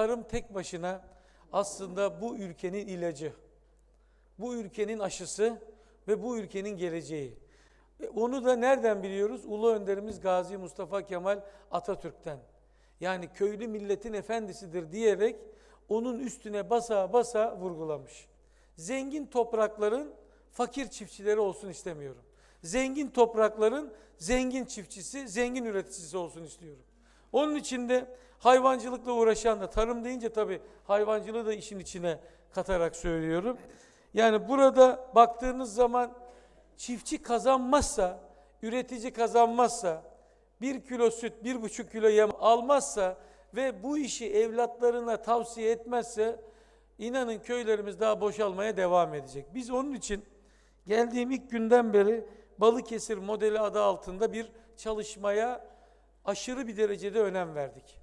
tarım tek başına aslında bu ülkenin ilacı. Bu ülkenin aşısı ve bu ülkenin geleceği. E, Onu da nereden biliyoruz? Ulu önderimiz Gazi Mustafa Kemal Atatürk'ten. Yani köylü milletin efendisidir diyerek onun üstüne basa basa vurgulamış. Zengin toprakların fakir çiftçileri olsun istemiyorum. Zengin toprakların zengin çiftçisi, zengin üreticisi olsun istiyorum. Onun için de hayvancılıkla uğraşan da tarım deyince tabii hayvancılığı da işin içine katarak söylüyorum. Yani burada baktığınız zaman çiftçi kazanmazsa, üretici kazanmazsa, bir kilo süt, bir buçuk kilo yem almazsa ve bu işi evlatlarına tavsiye etmezse inanın köylerimiz daha boşalmaya devam edecek. Biz onun için geldiğim ilk günden beri Balıkesir modeli adı altında bir çalışmaya aşırı bir derecede önem verdik.